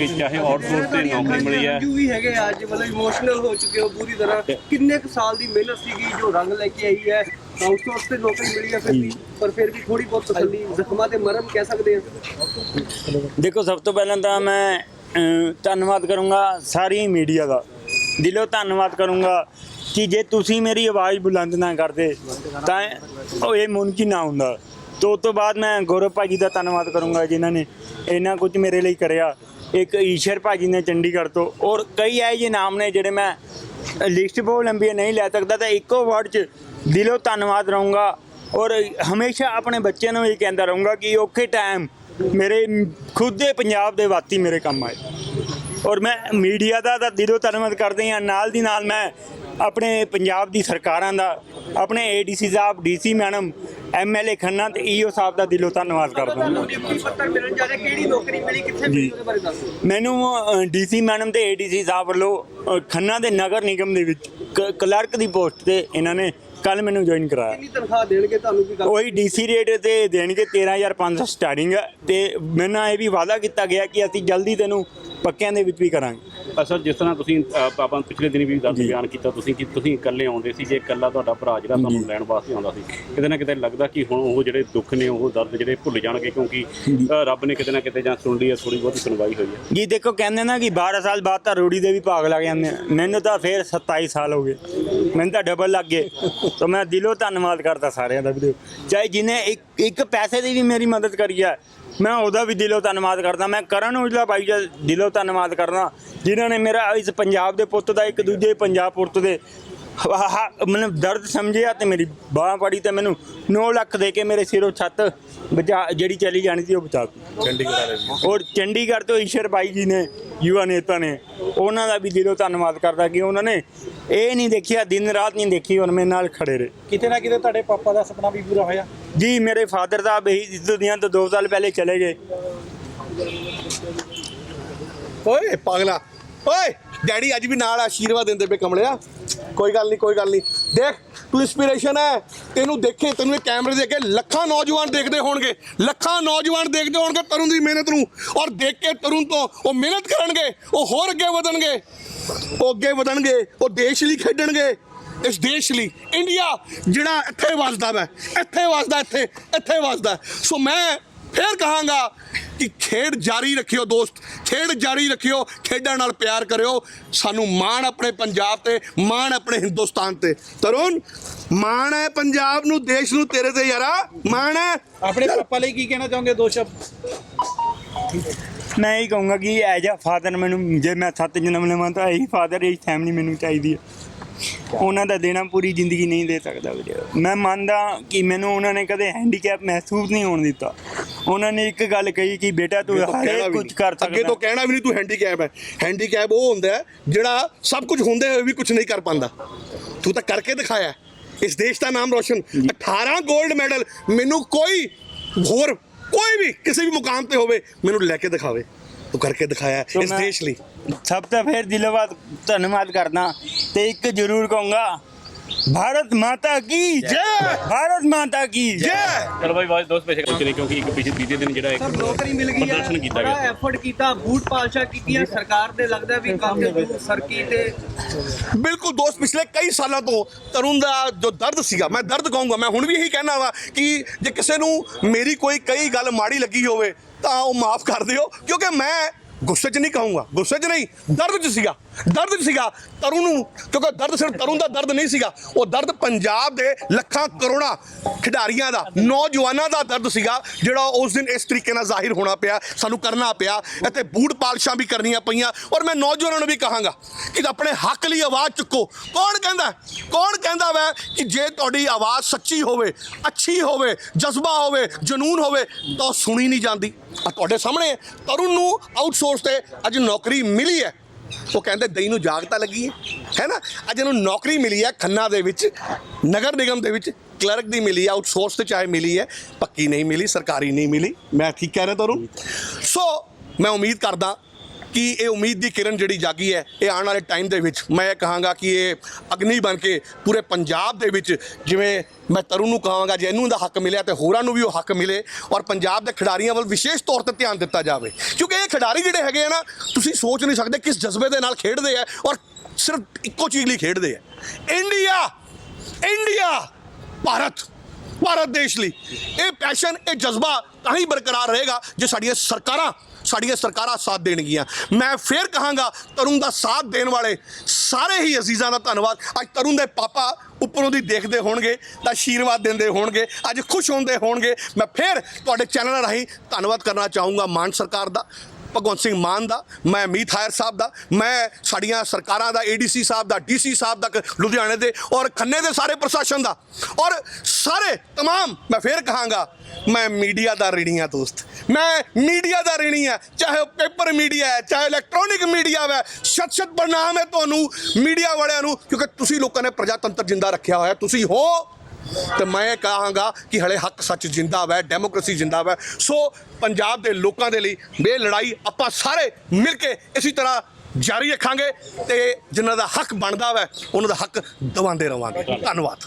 ਕਿ ਚਾਹੇ ਆਊਟਸੋਰਸ ਤੇ ਨੌਕਰੀ ਮਿਲੀ ਹੈ। ਜੋ ਵੀ ਹੈਗੇ ਅੱਜ ਮਤਲਬ ਇਮੋਸ਼ਨਲ ਹੋ ਚੁੱਕੇ ਹੋ ਪੂਰੀ ਤਰ੍ਹਾਂ। ਕਿੰਨੇ ਕੁ ਸਾਲ ਦੀ ਮਿਹਨਤ ਸੀਗੀ ਜੋ ਰੰਗ ਲੈ ਕੇ ਆਈ ਹੈ ਆਊਟਸੋਰਸ ਤੇ ਨੌਕਰੀ ਮਿਲੀ ਹੈ ਫਿਰ ਵੀ। ਪਰ ਫਿਰ ਵੀ ਥੋੜੀ ਬਹੁਤ ਤਸੱਲੀ ਜ਼ਖਮਾਂ ਤੇ ਮਰਮ ਕਹਿ ਸਕਦੇ ਆ। ਦੇਖੋ ਸਭ ਤੋਂ ਪਹਿਲਾਂ ਤਾਂ ਮੈਂ ਧੰਨਵਾਦ ਕਰੂੰਗਾ ਸਾਰੀ ਮੀਡੀਆ ਦਾ। ਦਿਲੋਂ ਧੰਨਵਾਦ ਕਰੂੰਗਾ ਕਿ ਜੇ ਤੁਸੀਂ ਮੇਰੀ ਆਵਾਜ਼ ਬੁਲੰਦ ਨਾ ਕਰਦੇ ਤਾਂ ਉਹ ਇਹ ਮੁਮਕਿਨ ਨਾ ਹੁੰਦਾ। ਤੋਂ ਤੋਂ ਬਾਅਦ ਮੈਂ ਗੌਰਵ ਭਾਜੀ ਦਾ ਧੰਨਵਾਦ ਕਰੂੰਗਾ ਜਿਨ੍ਹਾਂ ਨੇ ਇੰਨਾ ਕੁਝ ਮੇਰੇ ਲਈ ਕਰਿਆ। ਇੱਕ ਈਸ਼ਰ ਭਾਜੀ ਨੇ ਚੰਡੀਗੜ੍ਹ ਤੋਂ, ਔਰ ਕਈ ਐ ਜਿਹੇ ਨਾਮ ਨੇ ਜਿਹੜੇ ਮੈਂ ਲਿਸਟ ਬਹੁਤ ਲੰਬੀ ਨਹੀਂ ਲੈ ਸਕਦਾ, ਤਾਂ ਇੱਕੋ ਵਰਡ 'ਚ ਦਿਲੋਂ ਧੰਨਵਾਦ ਰਹੂੰਗਾ, ਔਰ ਹਮੇਸ਼ਾ ਆਪਣੇ ਬੱਚਿਆਂ ਨੂੰ ਇਹ ਕਹਿੰਦਾ ਰਹੂੰਗਾ ਕਿ ਔਖੇ ਟਾਈਮ ਮੇਰੇ ਖੁਦ ਦੇ ਪੰਜਾਬ ਦੇ ਵਾਤੀ ਮੇਰੇ ਕੰਮ ਆਏ। ਔਰ ਮੈਂ ਮੀਡੀਆ ਦਾ ਤਾਂ ਦਿਲੋਂ ਧੰਨਵਾਦ ਕਰਦੇ ਹਾਂ। ਨਾਲ ਦੀ ਨਾਲ ਮੈਂ ਆਪਣੇ ਪੰਜਾਬ ਦੀ ਸਰਕਾਰਾਂ ਦਾ ਆਪਣੇ ਏਡੀਸੀ ਸਾਹਿਬ ਡੀਸੀ ਮੈਡਮ ਐਮਐਲਏ ਖੰਨਾ ਤੇ ਈਓ ਸਾਹਿਬ ਦਾ ਦਿਲੋਂ ਧੰਨਵਾਦ ਕਰਦਾ ਹਾਂ। ਡਿਪਟੀ ਪੱਤਰ ਮਿਲਣ ਜਾ ਰਿਹਾ ਕਿਹੜੀ ਨੌਕਰੀ ਮਿਲੀ ਕਿੱਥੇ ਮਿਲੀ ਉਹਦੇ ਬਾਰੇ ਦੱਸੋ। ਮੈਨੂੰ ਡੀਸੀ ਮੈਡਮ ਤੇ ਏਡੀਸੀ ਸਾਹਿਬ ਵੱਲੋਂ ਖੰਨਾ ਦੇ ਨਗਰ ਨਿਗਮ ਦੇ ਵਿੱਚ ਕਲਰਕ ਦੀ ਪੋਸਟ ਤੇ ਇਹਨਾਂ ਨੇ ਕੱਲ ਮੈਨੂੰ ਜੁਆਇਨ ਕਰਾਇਆ। ਕਿੰਨੀ ਤਨਖਾਹ ਦੇਣਗੇ ਤੁਹਾਨੂੰ ਕੀ ਗੱਲ? ਉਹੀ ਡੀਸੀ ਰੇਟ ਤੇ ਦੇਣਗੇ 13500 ਸਟਾਰਟਿੰਗ ਤੇ ਮੇਰੇ ਨਾਲ ਇਹ ਵੀ ਵਾਅਦਾ ਕੀਤਾ ਗਿਆ ਕਿ ਅਸੀਂ ਜਲਦੀ ਤੈਨੂੰ ਪੱਕਿਆਂ ਦੇ ਵਿੱਚ ਵੀ ਕਰਾਂਗੇ। ਅਸਲ ਜਿਸ ਤਰ੍ਹਾਂ ਤੁਸੀਂ ਅ, ਆਪਾਂ ਪਿਛਲੇ ਦਿਨ ਵੀ ਦੱਸ ਬਿਆਨ ਕੀਤਾ ਤੁਸੀਂ ਕਿ ਤੁਸੀਂ ਇਕੱਲੇ ਆਉਂਦੇ ਸੀ ਜੇ ਇਕੱਲਾ ਤੁਹਾਡਾ ਭਰਾ ਜਿਹੜਾ ਤੁਹਾਨੂੰ ਲੈਣ ਵਾਸਤੇ ਆਉਂਦਾ ਸੀ। ਕਿਤੇ ਨਾ ਕਿਤੇ ਲੱਗਦਾ ਕਿ ਹੁਣ ਉਹ ਜਿਹੜੇ ਦੁੱਖ ਨੇ ਉਹ ਦਰਦ ਜਿਹੜੇ ਭੁੱਲ ਜਾਣਗੇ ਕਿਉਂਕਿ ਅ, ਰੱਬ ਨੇ ਕਿਤੇ ਨਾ ਕਿਤੇ ਜਾਂ ਸੁਣ ਲਈ ਹੈ ਥੋੜੀ ਬਹੁਤੀ ਸੁਣਵਾਈ ਹੋਈ ਹੈ। ਜੀ ਦੇਖੋ ਕਹਿੰਦੇ ਨਾ ਕਿ 12 ਸਾਲ ਬਾਅਦ ਤਾਂ ਰੋੜੀ ਦੇ ਵੀ ਭਾਗ ਲੱਗ ਜਾਂਦੇ ਆ। ਮੈਨੂੰ ਤਾਂ ਫੇਰ 27 ਸਾਲ ਹੋ ਗਏ। ਮੈਨੂੰ ਤਾਂ ਡਬਲ ਲੱਗ ਗਏ। ਤਾਂ ਮੈਂ ਦਿਲੋਂ ਧੰਨਵਾਦ ਕਰਦਾ ਸਾਰਿਆਂ ਦਾ ਵੀਡੀਓ ਚਾਹੇ ਜਿਹਨੇ ਇੱਕ ਇੱਕ ਪੈਸੇ ਦੀ ਵੀ ਮੇਰੀ ਮਦਦ ਕਰੀ ਹੈ ਮੈਂ ਉਹਦਾ ਵੀ ਦਿਲੋਂ ਧੰਨਵਾਦ ਕਰਦਾ। ਮੈਂ ਕਰਨ ਔਜਲਾ ਭਾਈ ਦਾ ਦਿਲੋਂ ਧੰਨਵਾਦ ਕਰਦਾ। ਜਿਨ੍ਹਾਂ ਨੇ ਮੇਰਾ ਇਸ ਪੰਜਾਬ ਦੇ ਪੁੱਤ ਦਾ ਇੱਕ ਦੂਜੇ ਪੰਜਾਬ ਪੁੱਤ ਦੇ ਮਤਲਬ ਦਰਦ ਸਮਝਿਆ ਤੇ ਮੇਰੀ ਬਾਹ ਪੜੀ ਤੇ ਮੈਨੂੰ 9 ਲੱਖ ਦੇ ਕੇ ਮੇਰੇ ਸਿਰੋਂ ਛੱਤ ਬਚਾ ਜਿਹੜੀ ਚਲੀ ਜਾਣੀ ਸੀ ਉਹ ਬਚਾ ਦਿੱਤੀ। ਔਰ ਚੰਡੀਗੜ੍ਹ ਤੋਂ ਈਸ਼ਰ ਭਾਈ ਜੀ ਨੇ ਯੁਵਾ ਨੇਤਾ ਨੇ ਉਹਨਾਂ ਦਾ ਵੀ ਦਿਲੋਂ ਧੰਨਵਾਦ ਕਰਦਾ ਕਿ ਉਹਨਾਂ ਨੇ ਇਹ ਨਹੀਂ ਦੇਖਿਆ ਦਿਨ ਰਾਤ ਨਹੀਂ ਦੇਖੀ ਔਰ ਮੇਰੇ ਨਾਲ ਖੜੇ ਰਹੇ। ਕਿਤੇ ਨਾ ਕਿਤੇ ਤੁਹਾਡੇ ਪਾਪਾ ਦਾ ਸੁਪਨਾ ਵੀ ਪੂਰਾ ਹੋਇਆ। ਜੀ ਮੇਰੇ ਫਾਦਰ ਸਾਹਿਬ ਇਹੀ ਇਸ ਦੁਨੀਆ ਤੋਂ 2 ਸਾਲ ਪਹਿਲੇ ਚਲੇ ਗਏ। ਓਏ ਪਾਗਲਾ। ਓਏ, ਡੈਡੀ ਅੱਜ ਵੀ ਨਾਲ ਆਸ਼ੀਰਵਾਦ ਦਿੰਦੇ ਪਏ ਕਮਲਿਆ। ਕੋਈ ਗੱਲ ਨਹੀਂ, ਕੋਈ ਗੱਲ ਨਹੀਂ। ਦੇਖ, ਤੂੰ ਇਨਸਪੀਰੇਸ਼ਨ ਹੈ। ਤੈਨੂੰ ਦੇਖੇ, ਤੈਨੂੰ ਇਹ ਕੈਮਰੇ ਦੇ ਅੱਗੇ ਲੱਖਾਂ ਨੌਜਵਾਨ ਦੇਖਦੇ ਹੋਣਗੇ। ਲੱਖਾਂ ਨੌਜਵਾਨ ਦੇਖਦੇ ਹੋਣਗੇ ਤਰੁਣ ਦੀ ਮਿਹਨਤ ਨੂੰ। ਔਰ ਦੇਖ ਕੇ ਤਰੁਣ ਤੋਂ ਉਹ ਮਿਹਨਤ ਕਰਨਗੇ, ਉਹ ਹੋਰ ਅੱਗੇ ਵਧਣਗੇ। ਉਹ ਅੱਗੇ ਵਧਣਗੇ, ਉਹ ਦੇਸ਼ ਲਈ ਖੇਡਣਗੇ। ਇਸ ਦੇਸ਼ ਲਈ। ਇੰਡੀਆ ਜਿਹੜਾ ਇੱਥੇ ਵਸਦਾ ਵਾ, ਇੱਥੇ ਵਸਦਾ, ਇੱਥੇ ਇੱਥੇ ਵਸਦਾ। ਸੋ ਮੈਂ ਫੇਰ ਕਹਾਂਗਾ ਕਿ ਖੇਡ ਜਾਰੀ ਰੱਖਿਓ ਦੋਸਤ ਖੇਡ ਜਾਰੀ ਰੱਖਿਓ ਖੇਡਾਂ ਨਾਲ ਪਿਆਰ ਕਰਿਓ। ਸਾਨੂੰ ਮਾਣ ਆਪਣੇ ਪੰਜਾਬ ਤੇ ਮਾਣ ਆਪਣੇ ਹਿੰਦੁਸਤਾਨ ਤੇ। ਤਰੁਣ ਮਾਣ ਹੈ ਪੰਜਾਬ ਨੂੰ ਦੇਸ਼ ਨੂੰ ਤੇਰੇ ਤੇ ਯਾਰਾ ਮਾਣ ਹੈ। ਆਪਣੇ ਪਾਪਾ ਲਈ ਕੀ ਕਹਿਣਾ ਚਾਹੋਗੇ ਦੋ ਸ਼ਬਦ? ਮੈਂ ਇਹ ਕਹੂੰਗਾ ਕਿ ਐਜ ਅ ਫਾਦਰ ਮੈਨੂੰ ਜੇ ਮੈਂ ਸੱਤ ਜਨਮ ਲਵਾਂ ਤਾਂ ਇਹੀ ਫਾਦਰ ਇਹੀ ਫੈਮਿਲੀ ਮੈਨੂੰ ਚਾਹੀਦੀ ਹੈ। ਉਹਨਾਂ ਦਾ ਦੇਣਾ ਪੂਰੀ ਜ਼ਿੰਦਗੀ ਨਹੀਂ ਦੇ ਸਕਦਾ ਵੀਰੇ। ਮੈਂ ਮੰਨਦਾ ਕਿ ਮੈਨੂੰ ਉਹਨਾਂ ਨੇ ਕਦੇ ਹੈਂਡੀਕੈਪ ਮਹਿਸੂਸ ਨਹੀਂ ਹੋਣ ਦਿੱਤਾ। ਉਹਨਾਂ ਨੇ ਇੱਕ ਗੱਲ ਕਹੀ ਕਿ ਬੇਟਾ ਤੂੰ ਹਰੇਕ ਕੁਝ ਕਰ ਅੱਗੇ ਸਕਦਾ ਤੋਂ ਕਹਿਣਾ ਵੀ ਨਹੀਂ ਤੂੰ ਹੈਂਡੀਕੈਪ ਹੈ। ਹੈਂਡੀਕੈਪ ਉਹ ਹੁੰਦਾ ਹੈ ਜਿਹੜਾ ਸਭ ਕੁਝ ਹੁੰਦੇ ਹੋਏ ਵੀ ਕੁਝ ਨਹੀਂ ਕਰ ਪਾਉਂਦਾ। ਤੂੰ ਤਾਂ ਕਰਕੇ ਦਿਖਾਇਆ। ਇਸ ਦੇਸ਼ ਦਾ ਨਾਮ ਰੋਸ਼ਨ। 18 골ਡ ਮੈਡਲ ਮੈਨੂੰ ਕੋਈ ਹੋਰ ਕੋਈ ਵੀ ਕਿਸੇ ਵੀ ਮੁਕਾਮ ਤੇ ਹੋਵੇ ਮੈਨੂੰ ਲੈ ਕੇ ਦਿਖਾਵੇ। ਤੂੰ ਕਰਕੇ ਦਿਖਾਇਆ ਹੈ ਇਸ ਮੈਂ- ਦੇਸ਼ ਲਈ। ਸਭ ਤੋਂ ਫਿਰ ਦਿਲੋਂ ਧੰਨਵਾਦ ਕਰਦਾ ਤੇ ਇੱਕ ਜ਼ਰੂਰ ਕਹੂੰਗਾ ਭਾਰਤ ਮਾਤਾ ਕੀ ਜੈ! ਭਾਰਤ ਮਾਤਾ ਕੀ ਜੈ! ਚਲੋ ਬਾਈ ਬਾਈ ਦੋਸਤ ਪੇਸ਼ ਕਰਦੇ ਨੇ ਕਿਉਂਕਿ ਇੱਕ ਪਿਛਲੇ ਤੀਜੇ ਦਿਨ ਜਿਹੜਾ ਇੱਕ ਨੌਕਰੀ ਮਿਲ ਗਈ ਪ੍ਰਦਰਸ਼ਨ ਹੈ ਕੀਤਾ ਬੜਾ ਗਿਆ ਐਫਰਟ ਕੀਤਾ ਬੂਟ ਪਾਲਸ਼ਾ ਕੀਤੀਆਂ ਸਰਕਾਰ ਦੇ ਲੱਗਦਾ ਵੀ ਕਾਫੀ ਸਰਕੀ ਤੇ ਬਿਲਕੁਲ ਦੋਸਤ ਪਿਛਲੇ ਕਈ ਸਾਲਾਂ ਤੋਂ ਤਰੁਣ ਦਾ ਜੋ ਦਰਦ ਸੀਗਾ ਮੈਂ ਦਰਦ ਕਹੂੰਗਾ ਮੈਂ ਹੁਣ ਵੀ ਇਹੀ ਕਹਿਣਾ ਵਾ ਕਿ ਜੇ ਕਿਸੇ ਨੂੰ ਮੇਰੀ ਕੋਈ ਕਈ ਗੱਲ ਮਾੜੀ ਲੱਗੀ ਹੋਵੇ ਤਾਂ ਉਹ ਮਾਫ ਕਰ ਦਿਓ, ਕਿਉਂਕਿ ਮੈਂ ਗੁੱਸੇ 'ਚ ਨਹੀਂ ਕਹੂੰਗਾ। ਗੁੱਸੇ 'ਚ ਨਹੀਂ, ਦਰਦ 'ਚ ਸੀਗਾ। ਦਰਦ ਸੀਗਾ, ਤਰੁਣ ਨੂੰ, ਕਿਉਂਕਿ ਦਰਦ ਸਿਰਫ ਤਰੁਣ ਦਾ ਦਰਦ ਨਹੀਂ ਸੀਗਾ, ਉਹ ਦਰਦ ਪੰਜਾਬ ਦੇ ਲੱਖਾਂ ਕਰੋੜਾਂ ਖਿਡਾਰੀਆਂ ਦਾ, ਨੌਜਵਾਨਾਂ ਦਾ ਦਰਦ ਸੀਗਾ, ਜਿਹੜਾ ਉਸ ਦਿਨ ਇਸ ਤਰੀਕੇ ਨਾਲ ਜ਼ਾਹਿਰ ਹੋਣਾ ਪਿਆ, ਸਾਨੂੰ ਕਰਨਾ ਪਿਆ ਅਤੇ ਬੂਟ ਪਾਲਸ਼ਾਂ ਵੀ ਕਰਨੀਆਂ ਪਈਆਂ, ਔਰ ਮੈਂ ਨੌਜਵਾਨਾਂ ਨੂੰ ਵੀ ਕਹਾਂਗਾ ਕਿ ਆਪਣੇ ਹੱਕ ਲਈ ਆਵਾਜ਼ ਚੁੱਕੋ। ਕੌਣ ਕਹਿੰਦਾ ਕੌਣ ਕਹਿੰਦਾ ਵੈ ਕਿ ਜੇ ਤੁਹਾਡੀ ਆਵਾਜ਼ ਸੱਚੀ ਹੋਵੇ, ਅੱਛੀ ਹੋਵੇ, ਜਜ਼ਬਾ ਹੋਵੇ, ਜਨੂਨ ਹੋਵੇ, ਤਾਂ ਉਹ ਸੁਣੀ ਨਹੀਂ ਜਾਂਦੀ। ਆ ਤੁਹਾਡੇ ਸਾਹਮਣੇ ਤਰੁਣ ਨੂੰ ਆਊਟਸੋਰਸ ਤੇ ਅੱਜ ਨੌਕਰੀ ਮਿਲੀ ਹੈ। ਉਹ ਕਹਿੰਦੇ ਦਈ ਨੂੰ ਜਾਗਤਾ ਲੱਗੀ ਹੈ ਹੈ ਨਾ? ਅੱਜ ਇਹਨੂੰ ਨੌਕਰੀ ਮਿਲੀ ਹੈ ਖੰਨਾ ਦੇ ਵਿੱਚ, ਨਗਰ ਨਿਗਮ ਦੇ ਵਿੱਚ, ਕਲਰਕ ਦੀ ਮਿਲੀ ਹੈ ਆਊਟਸੋਰਸ ਤੇ ਚਾਹੇ ਮਿਲੀ ਹੈ, ਪੱਕੀ ਨਹੀਂ ਮਿਲੀ, ਸਰਕਾਰੀ ਨਹੀਂ ਮਿਲੀ, ਮੈਂ ਠੀਕ ਕਹਿ ਰਿਹਾ ਤੁਹਾਨੂੰ। ਸੋ ਮੈਂ ਉਮੀਦ ਕਰਦਾ ਕਿ ਇਹ ਉਮੀਦ ਦੀ ਕਿਰਨ ਜਿਹੜੀ ਜਾਗੀ ਹੈ ਇਹ ਆਉਣ ਵਾਲੇ ਟਾਈਮ ਦੇ ਵਿੱਚ ਮੈਂ ਇਹ ਕਹਾਂਗਾ ਕਿ ਇਹ ਅਗਨੀ ਬਣ ਕੇ ਪੂਰੇ ਪੰਜਾਬ ਦੇ ਵਿੱਚ ਜਿਵੇਂ ਮੈਂ ਤਰੁਣ ਨੂੰ ਕਹਾਂਗਾ ਜੇ ਇਹਨੂੰ ਦਾ ਹੱਕ ਮਿਲਿਆ ਤੇ ਹੋਰਾਂ ਨੂੰ ਵੀ ਉਹ ਹੱਕ ਮਿਲੇ ਔਰ ਪੰਜਾਬ ਦੇ ਖਿਡਾਰੀਆਂ ਵੱਲ ਵਿਸ਼ੇਸ਼ ਤੌਰ ਤੇ ਧਿਆਨ ਦਿੱਤਾ ਜਾਵੇ। ਕਿਉਂਕਿ ਇਹ ਖਿਡਾਰੀ ਜਿਹੜੇ ਹੈਗੇ ਆ ਨਾ, ਤੁਸੀਂ ਸੋਚ ਨਹੀਂ ਸਕਦੇ ਕਿਸ ਜਜ਼ਬੇ ਦੇ ਨਾਲ ਖੇਡਦੇ ਆ ਔਰ ਸਿਰਫ ਇੱਕੋ ਚੀਜ਼ ਲਈ ਖੇਡਦੇ ਆ। ਇੰਡੀਆ! ਇੰਡੀਆ! ਭਾਰਤ! ਭਾਰਤ ਦੇਸ਼ ਲਈ। ਇਹ ਪੈਸ਼ਨ ਇਹ ਜਜ਼ਬਾ ਤਾਂ ਹੀ ਬਰਕਰਾਰ ਰਹੇਗਾ ਜੇ ਸਾਡੀਆਂ ਸਰਕਾਰਾਂ ਸਾਡੀਆਂ ਸਰਕਾਰਾਂ ਸਾਥ ਦੇਣਗੀਆਂ। ਮੈਂ ਫੇਰ ਕਹਾਂਗਾ, ਤਰੁਣ ਦਾ ਸਾਥ ਦੇਣ ਵਾਲੇ ਸਾਰੇ ਹੀ ਅਜ਼ੀਜ਼ਾਂ ਦਾ ਧੰਨਵਾਦ। ਅੱਜ ਤਰੁਣ ਦੇ ਪਾਪਾ ਉੱਪਰੋਂ ਦੀ ਦੇਖਦੇ ਹੋਣਗੇ, ਤਾਂ ਆਸ਼ੀਰਵਾਦ ਦਿੰਦੇ ਹੋਣਗੇ, ਅੱਜ ਖੁਸ਼ ਹੁੰਦੇ ਹੋਣਗੇ। ਮੈਂ ਫੇਰ ਤੁਹਾਡੇ ਚੈਨਲ ਰਾਹੀਂ ਧੰਨਵਾਦ ਕਰਨਾ ਚਾਹੂੰਗਾ ਮਾਨ ਸਰਕਾਰ ਦਾ। ਭਗਵੰਤ ਸਿੰਘ ਮਾਨ ਦਾ ਮੈਂ ਮੀਤ ਹਾਇਰ ਸਾਹਿਬ ਦਾ ਮੈਂ ਸਾਡੀਆਂ ਸਰਕਾਰਾਂ ਦਾ ਏਡੀਸੀ ਸਾਹਿਬ ਦਾ ਡੀਸੀ ਸਾਹਿਬ ਤੱਕ ਲੁਧਿਆਣੇ ਦੇ ਔਰ ਖੰਨੇ ਦੇ ਸਾਰੇ ਪ੍ਰਸ਼ਾਸਨ ਦਾ ਔਰ ਸਾਰੇ तमाम ਮੈਂ ਫੇਰ ਕਹਾਂਗਾ ਮੈਂ ਮੀਡੀਆ ਦਾ ਰਿਣੀ ਆ ਦੋਸਤ ਮੈਂ ਮੀਡੀਆ ਦਾ ਰਿਣੀ ਆ ਚਾਹੇ ਉਹ ਪੇਪਰ ਮੀਡੀਆ ਹੈ ਚਾਹੇ ਇਲੈਕਟ੍ਰੋਨਿਕ ਮੀਡੀਆ ਹੈ ਸ਼ਤ ਸ਼ਤ ਪ੍ਰਣਾਮ ਹੈ ਤੁਹਾਨੂੰ ਮੀਡੀਆ ਵਾਲਿਆਂ ਨੂੰ ਕਿਉਂਕਿ ਤੁਸੀਂ ਲੋਕਾਂ ਨੇ ਪ੍ਰਜਾਤੰਤਰ ਜਿੰਦਾ ਰੱਖਿਆ ਹੋਇਆ ਤੁਸੀਂ ਹੋ ਤੇ ਮੈਂ ਕਹਾਂਗਾ ਕਿ ਹਲੇ ਹੱਕ ਸੱਚ ਜਿੰਦਾ ਵੈ, ਡੈਮੋਕ੍ਰੇਸੀ ਜਿੰਦਾ ਵੈ। ਸੋ ਪੰਜਾਬ ਦੇ ਲੋਕਾਂ ਦੇ ਲਈ ਇਹ ਲੜਾਈ ਆਪਾਂ ਸਾਰੇ ਮਿਲ ਕੇ ਇਸੇ ਤਰ੍ਹਾਂ ਜਾਰੀ ਰੱਖਾਂਗੇ ਤੇ ਜਿਨ੍ਹਾਂ ਦਾ ਹੱਕ ਬਣਦਾ ਵੈ, ਉਹਨਾਂ ਦਾ ਹੱਕ ਦਵਾਉਂਦੇ ਰਵਾਂਗੇ। ਧੰਨਵਾਦ।